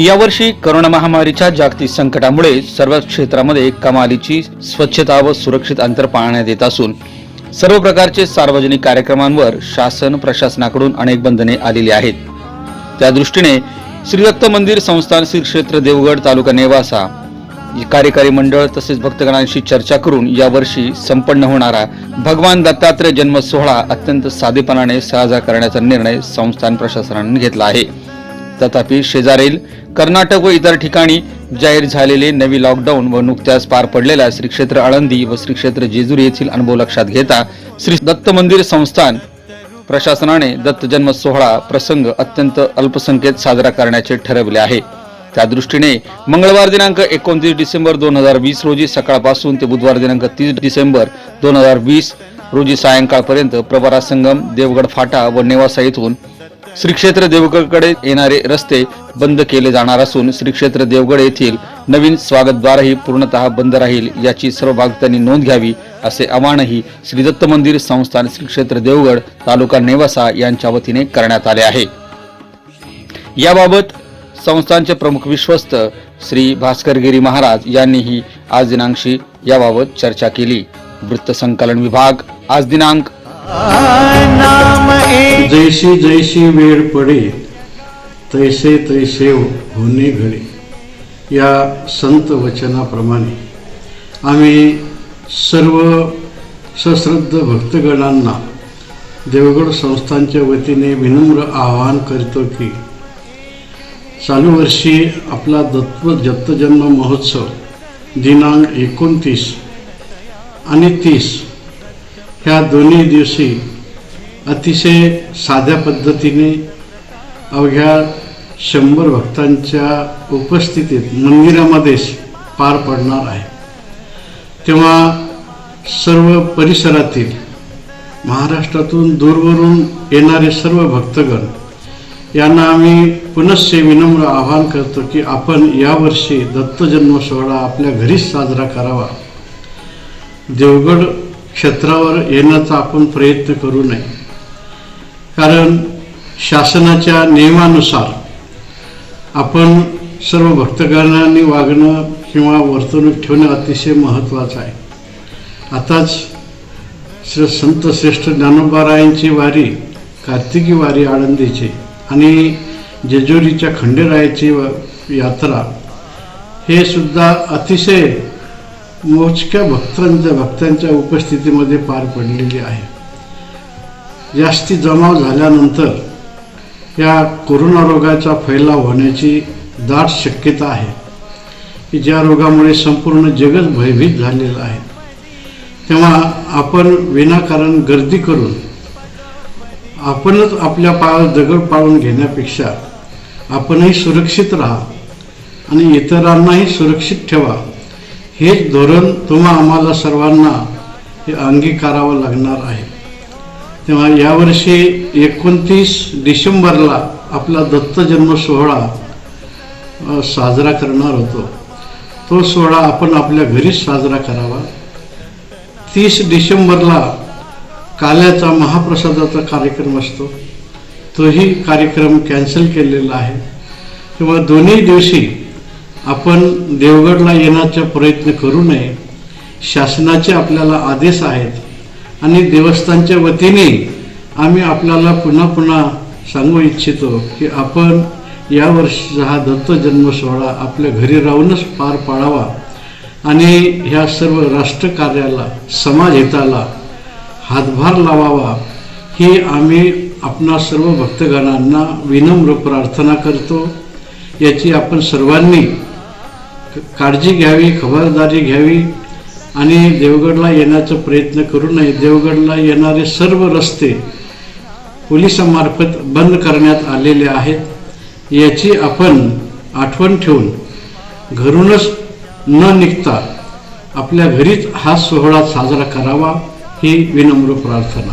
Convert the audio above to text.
यावर्षी करोना महामारीच्या जागतिक संकटामुळे सर्व क्षेत्रामध्ये कमालीची स्वच्छता व सुरक्षित अंतर पाळण्यात येत असून सर्व प्रकारचे सार्वजनिक कार्यक्रमांवर शासन प्रशासनाकडून अनेक बंधने आलेली आहेत. त्या दृष्टीने श्री दत्त मंदिर संस्थान श्री क्षेत्र देवगड तालुका नेवासा कार्यकारी मंडळ तसेच भक्तगणांशी चर्चा करून यावर्षी संपन्न होणारा भगवान दत्तात्रय जन्म सोहळा अत्यंत साधेपणाने साजरा करण्याचा निर्णय संस्थान प्रशासनाने घेतला आहे. तथापि शेजारील कर्नाटक व इतर ठिकाणी जाहीर झालेले नवी लॉकडाऊन व नुकत्याच पार पडलेल्या श्री क्षेत्र आळंदी व श्री क्षेत्र जेजुरी येथील अनुभव लक्षात घेता श्री दत्त मंदिर संस्थान प्रशासनाने दत्त जन्म सोहळा प्रसंग अत्यंत अल्पसंख्येत साजरा करण्याचे ठरवले आहे. त्या दृष्टीने मंगळवार दिनांक एकोणतीस डिसेंबर दोन हजार वीस रोजी सकाळपासून ते बुधवार दिनांक तीस डिसेंबर दोन हजार वीस रोजी सायंकाळपर्यंत प्रवरा संगम देवगड फाटा व नेवासा येथून श्री क्षेत्र देवगडकडे येणारे रस्ते बंद केले जाणार असून श्री क्षेत्र देवगड येथील नवीन स्वागतद्वारही पूर्णतः बंद राहील याची सर्व भाविकांनी नोंद घ्यावी असे आवाहनही श्री दत्त मंदिर संस्थान श्री क्षेत्र देवगड तालुका नेवासा यांच्या वतीने करण्यात आले आहे. याबाबत संस्थानचे प्रमुख विश्वस्त श्री भास्करगिरी महाराज यांनीही आज दिनांकशी याबाबत चर्चा केली. वृत्तसंकलन विभाग आज दिनांक जैसी जैसी वेळ पडे तैसे तैसे होणे घडे या संत वचनाप्रमाणे आम्ही सर्व सश्रद्ध भक्तगणांना देवगड संस्थांच्या वतीने विनम्र आवाहन करतो की चालू वर्षी आपला दत्त दत्तजन्म महोत्सव दिनांक एकोणतीस आणि तीस ह्या दोन्ही दिवशी अतिशय साध्या पद्धतीने अवघ्या शंभर भक्तांच्या उपस्थितीत मंदिरामध्येच पार पडणार आहे. तेव्हा सर्व परिसरातील महाराष्ट्रातून दूरवरून येणारे सर्व भक्तगण यांना आम्ही पुनश्च विनम्र आवाहन करतो की आपण यावर्षी दत्तजन्म सोहळा आपल्या घरीच साजरा करावा. देवगड क्षेत्रावर येण्याचा आपण प्रयत्न करू नये. कारण शासनाच्या नियमानुसार आपण सर्व भक्तगणांनी वागणं किंवा वर्तणूक ठेवणं अतिशय महत्त्वाचं आहे. आताच श्री संत श्रेष्ठ ज्ञानोबारायांची वारी कार्तिकी वारी आळंदीची आणि जेजुरीच्या खंडेरायाची व- यात्रा हे सुद्धा अतिशय मोजक्या भक्तांच्या भक्तांच्या उपस्थितीमध्ये पार पडलेली आहे. जास्ती जमाव झाल्यानंतर या कोरोना रोगाचा फैलाव होण्याची दाट शक्यता आहे. की ज्या रोगामुळे संपूर्ण जगच भयभीत झालेलं आहे. तेव्हा आपण विनाकारण गर्दी करून आपणच आपल्या पायावर दगड पाळून घेण्यापेक्षा आपणही सुरक्षित राहा आणि इतरांनाही सुरक्षित ठेवा. हेच धोरण तुम्हा आम्हाला सर्वांना हे अंगीकारावं लागणार आहे. तेव्हा यावर्षी एकोणतीस डिसेंबरला आपला दत्त जन्म सोहळा साजरा करणार होतो. तो सोहळा आपण आपल्या घरीच साजरा करावा. तीस डिसेंबरला काल्याचा महाप्रसादाचा कार्यक्रम असतो. तोही कार्यक्रम कॅन्सल केलेला आहे. तेव्हा दोन्ही दिवशी आपण देवगडला येण्याचा प्रयत्न करू नये. शासनाचे आपल्याला आदेश आहेत आणि देवस्थानच्या वतीने आम्ही आपल्याला पुन्हा पुन्हा सांगू इच्छितो की आपण यावर्षीचा हा दत्त जन्म सोहळा आपल्या घरी राहूनच पार पाडावा आणि ह्या सर्व राष्ट्रकार्याला समाजहिताला हातभार लावावा. ही आम्ही आपणा सर्व भक्तगणांना विनम्र प्रार्थना करतो. याची आपण सर्वांनी काळजी घ्यावी खबरदारी घ्यावी आणि देवगडला येण्याचा प्रयत्न करू नये. देवगडला येणारे सर्व रस्ते पोलिसांमार्फत बंद करण्यात आलेले आहेत. याची आपण आठवण ठेवून घरूनच न निघता आपल्या घरीच हा सोहळा साजरा करावा ही विनम्र प्रार्थना.